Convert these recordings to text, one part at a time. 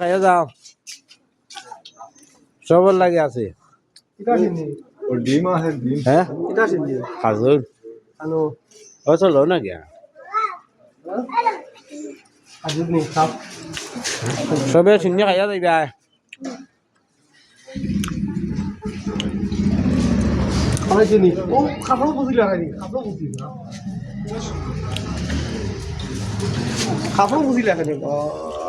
খাইয়া যাও। সবর লাগে আছে। ডিম আছে ডিম। হ্যাঁ? খাজুর। হ্যালো। ও চলো না গিয়া। খাপ সবে চিনি খাইয়া যাইবা। খাফড় বুঝিলে খাফড় বুঝিল। খাফড় বুঝিলে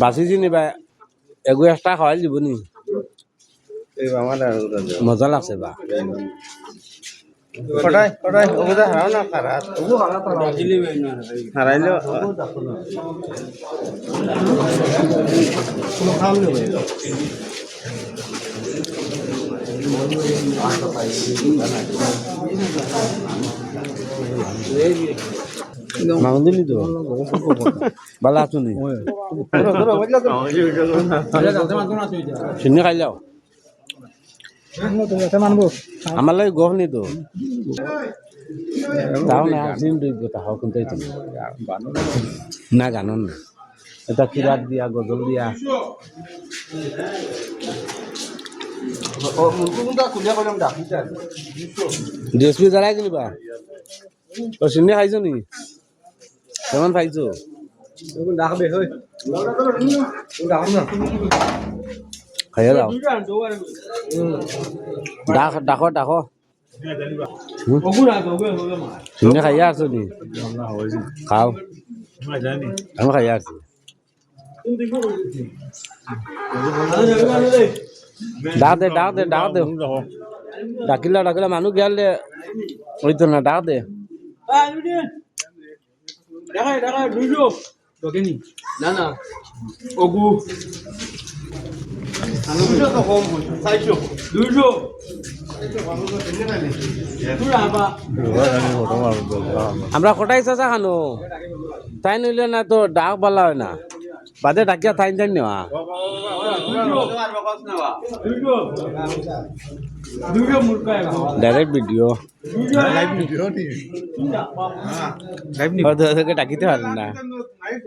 বাচিছি নি বা একো এক্সট্ৰা সহায় দিব নি? মজা লাগছে বা। হাৰাইলেও মাংস দিলি তো ভালো আছো নি চিনি খাই যাও আমার লাগে গহ নি তো তাও না আসিম গোটা হও কিন্তু না গানন এটা কিরাত দিয়া, গজল দিয়া ও মুখ মুখ কুলিয়া কইলাম ডাকিছে ডিএসপি জ্বালাই কিনিবা? ও চিনি খাইছো নি? কেমন না খাইয়া যাও। ডাক, ডাকো ডাকো। চিনি আছো নি? খাও। আমি খাইয়া ডাক দে ডাক দে ডাক দে ডাকিলা ডাকিলা মানুহ গেলে ওইতো না ডাক দে না না। ওগু আমরা কটাই চাচা খানো? তাই নইলে না তো ডাক বালা হয় না। বাদে ডাকিয়া থাইন থাইন নেওয়া। ডাইরেক্ট ভিডিও ডাকিতে পারেন না।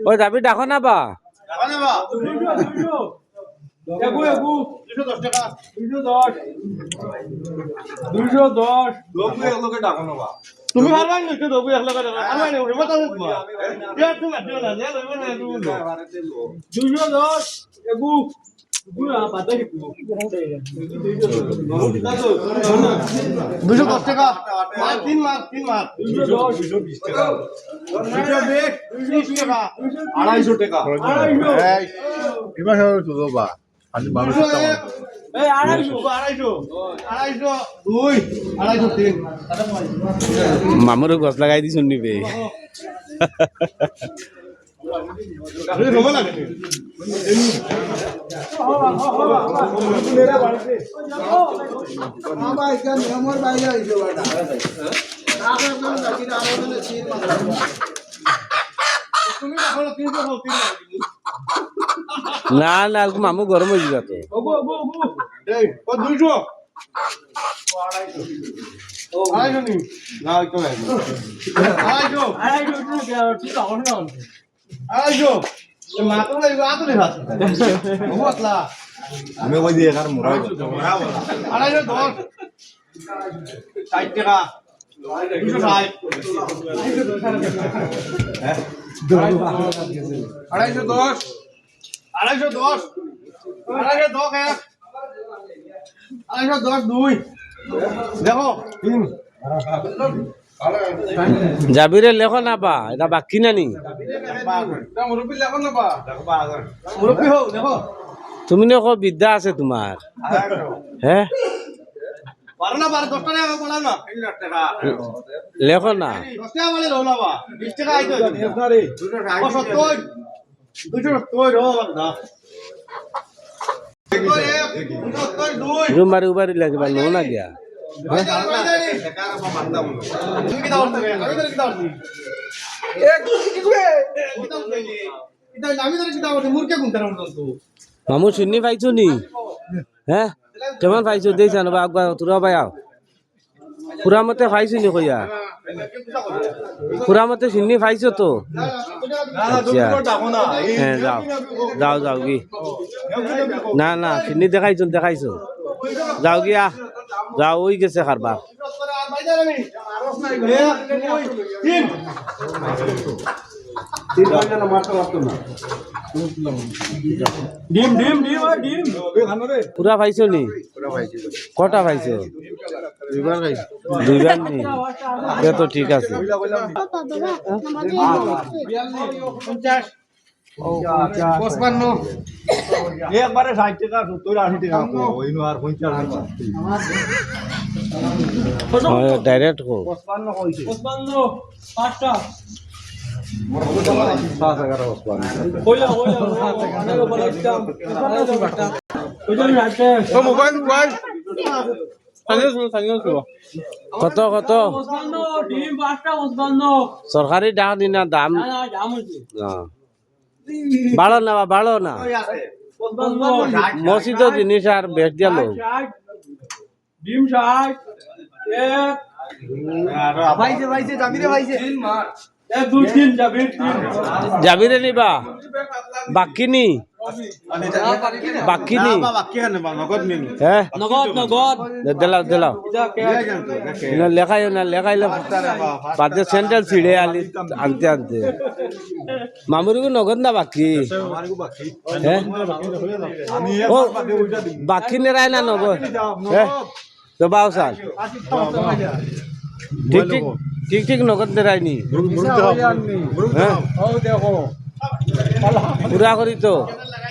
ওই যাবি ডাকো না বা। দুইশো দশ। তুমি হারবাই নিশ্চয় দবু এক লাখ টাকা হারবাই নেই উঠে মাথা উঠবা দেড় তুমি দিও না দেড় তুমি না তুমি দুইশো দশ এগু দুশো দশ টাকা। মাছ তিন মাছ তিন মাছ দুশো দশ দুশো বিশ টাকা। আড়াইশো টাকা। এবার তো বা আমি দুই মামুরও গছ লাগাই দিছুন নিবে না না মামু গরম হয়ে যাবে তো দুইশো আমি কই দিয়ে কার মোরা আড়াইশো দশ। ষাট টাকা। আড়াইশো দশ। আড়াইশো দশ। আড়াইশো দশ এক। আড়াইশো দশ দুই। দেখো তিন। যাবিরে লেখো না বা এটা বাকি না নি? মুরব্বী লেখো না বা? মুরব্বী হোক দেখো। তুমি নে বিদ্যা আছে তোমার। হে? বারো না বারো দশ টাকা বলাও না। লেখো না। দশ টাকা বলে রো না বা না রুমারি উবারি নো গিয়া। মামু চিনি পাইছো নি? হ্যাঁ? কেমন পাইছো? জানো বা আগবা তোরা বাই আও। পুরা মতে পাইছো নি কইয়া? পুরা মতে চিনি পাইছো তো? হ্যাঁ যাও। যাও যাও কি না না চিনি দেখাইছো দেখাইছো। যাও গিয়া যাও ওই গেছে কারবার ডিম ডিম ডিম ওই ডিম। পুরা পাইছো নি? কটা পাইছো? দুইবার নি? এ তো ঠিক আছে। একবারে ষাট টাকা সত্তর আশি টাকা আর পঞ্চাশ ডাইরেক্ট কো। পঁচপান্ন পঁচপান্ন পাঁচটা। পাঁচ এগারো বছর কইলা কইলা অনেক বড় একটা কইলা রাখতে ও মোবাইল মোবাইল। কত কত? সরকারি ডাক দিনা দাম। বাড়ো না বা বাড়ো না মসজিদ জিনিস আর বেশ লোক। ডিম ষাট এক ভাইছে ভাইছে জামিরে ভাইছে এক দুই তিন যাবি তিন যাবি রে নিবা? বাকি নি? বাকি নি। বাকি খানে বা নগদ হ্যাঁ? নগদ নগদ। দিলাও দিলাও না লেখাই না লেখাইলে বাদে স্যান্ডেল ছিঁড়ে আলি আনতে আনতে। মামুরিকে নগদ না বাকি? হ্যাঁ? ও বাকি নেরাই না নগদ। হ্যাঁ? তো বাও সাল ঠিক ঠিক ঠিক ঠিক নগদ নেরাই নি। হ্যাঁ? পুরা করি তো।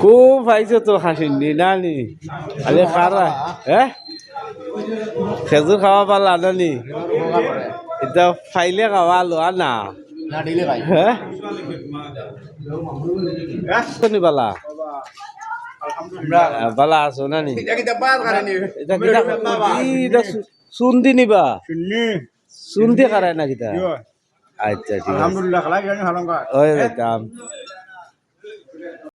খুব পাইছো তো হাসিনি না। নি আরে কারা? হ্যাঁ খেজুর খাওয়া পারলা না নি এটা ফাইলে খাওয়া লোৱা না। না দিলে ভাই। হ্যাঁ পালা? পালা আছো না? নি? এটা কি দাবাত কারণে এটা কিটা এটা চুন্দি নিবা? চুন্দি। কারাই না কিটা আচ্ছা ঠিক আছে। আলহামদুলিল্লাহ খালাই জানি হালঙ্গা ওই যাইতাম